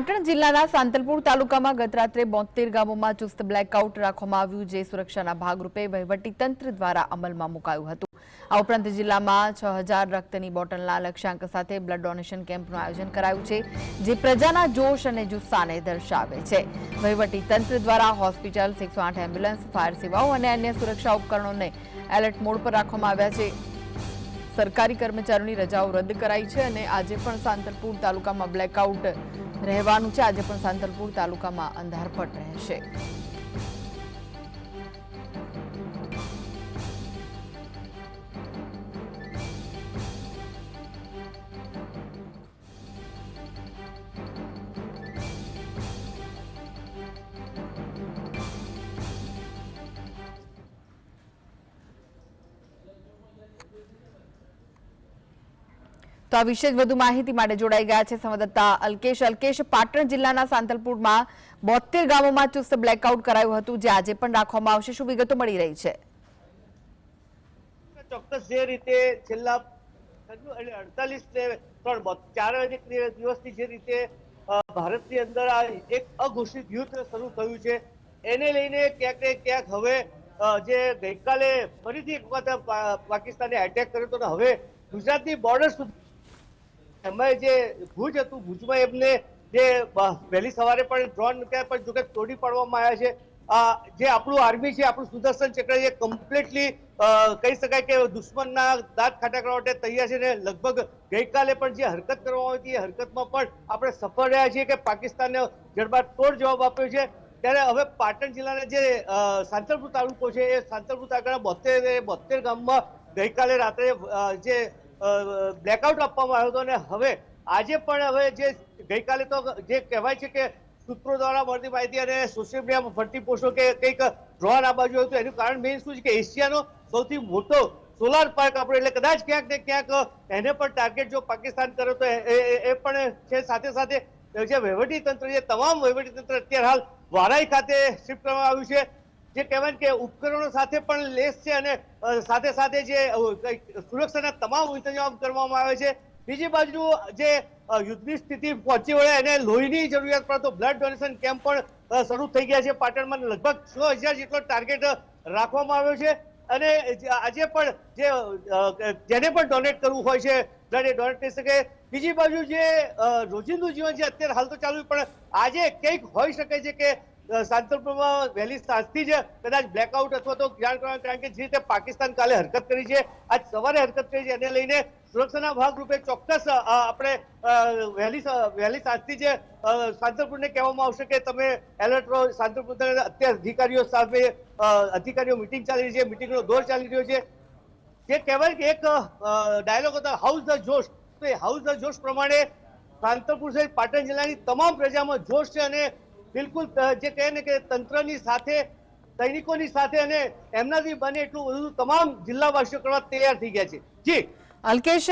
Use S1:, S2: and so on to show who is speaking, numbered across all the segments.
S1: પાટણ જિલ્લાના સાંતલપુર તાલુકામાં ગતરાત્રે બોતેર ગામોમાં ચુસ્ત બ્લેકઆઉટ રાખવામાં આવ્યું જે સુરક્ષાના ભાગરૂપે તંત્ર દ્વારા અમલમાં મુકાયું હતું. આ ઉપરાંત જિલ્લામાં છ હજાર રક્તની બોટલના લક્ષ્યાંક સાથે બ્લડ ડોનેશન કેમ્પનું આયોજન કરાયું છે, જે પ્રજાના જોશ અને જુસ્સાને દર્શાવે છે. તંત્ર દ્વારા હોસ્પિટલ, એકસો આઠ એમ્બ્યુલન્સ, ફાયર સેવાઓ અને અન્ય સુરક્ષા ઉપકરણોને એલર્ટ મોડ પર રાખવામાં આવ્યા છે. સરકારી કર્મચારીઓની રજાઓ રદ કરાઈ છે અને આજે પણ સાંતલપુર તાલુકામાં બ્લેકઆઉટ રહેવાનું છે. આજે પણ સાંતલપુર તાલુકામાં અંધારપટ રહેશે. તો આ વિશે જ વધુ માહિતી માટે જોડાઈ ગયા છે સંવાદદાતા અલ્કેશ. અલ્કેશ, પાટણ જિલ્લાના સાંતલપુરમાં બોતેર ગામોમાં ચુસ્ત બ્લેકઆઉટ કરાયું હતું, જે આજે પણ રાખવામાં આવશે. શું વિગતો મળી રહી છે?
S2: ચોક્કસ જે રીતે છેલ્લા અડતાલીસ ને ત્રણ ચાર દિવસથી જે રીતે ભારતની અંદર આ એક અઘોષિત યુદ્ધ શરૂ થયું છે, એને લઈને ક્યાંક ક્યાંક હવે જે ગઈકાલે ફરીથી એક વખત પાકિસ્તાને એટેક કર્યો હતો હવે ગુજરાતની બોર્ડર સુધી એમાં જે ભુજ હતું, ભુજમાં એમને જે વહેલી સવારે પણ ડ્રોન મૂક્યા પણ જોકે તોડી પાડવામાં આવ્યા છે. જે આપણું આર્મી છે, આપણું સુદર્શન ચક્ર છે કમ્પ્લીટલી કહી શકાય કે દુશ્મનના દાંત ખાટા કરવા માટે તૈયાર છે ને લગભગ ગઈકાલે પણ જે હરકત કરવામાં આવી હતી, એ હરકતમાં પણ આપણે સફળ રહ્યા છીએ કે પાકિસ્તાનને જડબાતોડ જવાબ આપ્યો છે. ત્યારે હવે પાટણ જિલ્લાના જે સાંતરપુર તાલુકો છે, એ સાંતરપુર તાલુકાના બોતેર બોતેર ગામમાં ગઈકાલે રાત્રે જે બ્લેકઆઉટ આપવામાં આવ્યો હતો અને હવે આજે પણ હવે જે ગઈકાલે તો જે કહેવાય છે કે સૂત્રો દ્વારા મળતી માહિતી અને સોશિયલ મીડિયામાં ફરતી પોસ્ટો કે કંઈક ડ્રોન આ બાજુ હતું એનું કારણ મેઇન શું છે કે એશિયાનો સૌથી મોટો સોલાર પાર્ક આપણે એટલે કદાચ ક્યાંક ને ક્યાંક એને પણ ટાર્ગેટ જો પાકિસ્તાન કરે તો એ- પણ છે. સાથે સાથે જે વહીવટી તંત્ર છે, તમામ વહીવટી તંત્ર અત્યારે હાલ વારાઈ ખાતે શિફ્ટ કરવામાં આવ્યું છે. જે કહેવાય કે ઉપકરણો સાથે પણ લેસ છે અને સાથે સાથે જે સુરક્ષાના તમામ ઇંતજામ કરવામાં આવે છે. બીજી બાજુ જે યુદ્ધની સ્થિતિ પહોંચી વળે એને લોહીની જરૂરિયાત પડે તો બ્લડ ડોનેશન કેમ્પ પણ શરૂ થઈ ગયા છે. પાટણમાં લગભગ છ હજાર જેટલો ટાર્ગેટ રાખવામાં આવ્યો છે. અને આજે પણ જે જેને પણ ડોનેટ કરવું હોય છે, બ્લડ એ ડોનેટ કરી શકે. બીજી બાજુ જે રોજિંદુ જીવન છે અત્યારે હાલ તો ચાલુ પણ આજે કંઈક હોઈ શકે છે કે સાંતલપુરમાં વહેલી સાંજથી જ કદાચ બ્લેકઆઉટ અથવા તો જાણ કરવાનું કારણ કે જે રીતે પાકિસ્તાન કાલે હરકત કરી છે, આજ સવારે હરકત કરી છે, એને લઈને સુરક્ષાના ભાગરૂપે ચોક્કસ આપણે વહેલી વહેલી સાંજથી જ સાંતલપુરને કહેવામાં આવશે કે તમે એલર્ટ રહો. સાંતલપુર અત્યારે અધિકારીઓ સામે અધિકારીઓ મિટિંગ ચાલી રહી છે મિટિંગનો દોર ચાલી રહ્યો છે. જે કહેવાય કે એક ડાયલોગ હતો હાઉસ ધ જોશ. તો એ હાઉસ ધ જોશ પ્રમાણે સાંતલપુર સહિત પાટણ જિલ્લાની તમામ પ્રજામાં જોશ છે અને બિલકુલ જે કહે ને કે તંત્રની સાથે સૈનિકોની સાથે અને એમનાથી બને એટલું બધું તમામ જિલ્લાવાસીઓ કરવા તૈયાર થઈ ગયા છે. જી.
S1: અલ્કેશ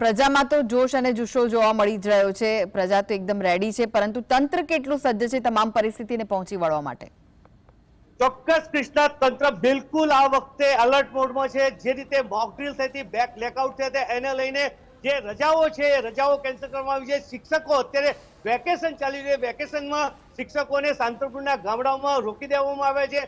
S1: પ્રજામાં તો જોશ અને જુસ્સો જોવા મળી જ રહ્યો છે. પ્રજા તો એકદમ રેડી છે પરંતુ તંત્ર કેટલું સજ્જ છે તમામ પરિસ્થિતિને પહોંચી વળવા માટે?
S2: ચોક્કસ કૃષ્ણા તંત્ર બિલકુલ આ વખતે અલર્ટ મોડમાં છે. જે રીતે મોકડ્રીલ થઈ હતી બેક બ્લેકઆઉટ થયા એને લઈને જે રજાઓ છે, એ રજાઓ કેન્સલ કરવામાં આવી છે. શિક્ષકો અત્યારે વેકેશન ચાલી રહ્યું વેકેશનમાં શિક્ષકોને સાંતરપુરના ગામડાઓમાં રોકી દેવામાં આવે છે.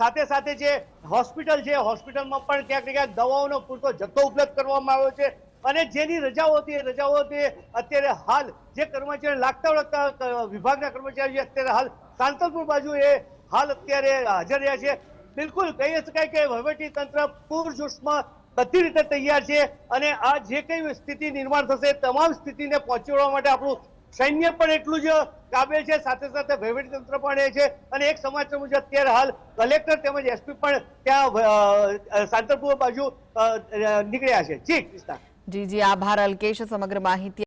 S2: સાથે સાથે જે હોસ્પિટલ છે હોસ્પિટલમાં પણ ક્યાંક ને ક્યાંક દવાઓનો પૂરતો જથ્થો ઉપલબ્ધ કરવામાં આવ્યો છે. અને જેની રજાઓ હતી, એ રજાઓ હતી અત્યારે હાલ જે કર્મચારીઓ લાગતા વળગતા વિભાગના કર્મચારીઓ અત્યારે હાલ સાંતલપુર બાજુ એ હાલ અત્યારે હાજર રહ્યા છે. બિલકુલ કહી શકાય કે વહીવટી તંત્ર પૂરજોશમાં બધી રીતે તૈયાર છે અને આ જે કઈ સ્થિતિ નિર્માણ થશે, તમામ સ્થિતિને પહોંચી માટે આપણું સૈન્ય પણ એટલું જ કાબેલ છે, સાથે સાથે તંત્ર પણ એ છે અને એક સમાચાર મુજબ અત્યારે હાલ કલેક્ટર તેમજ એસપી પણ ત્યાં સાંતરપુર બાજુ નીકળ્યા છે. જી, કૃષ્ણા.
S1: જી જી, આભાર અલ્કેશ. સમગ્ર માહિતી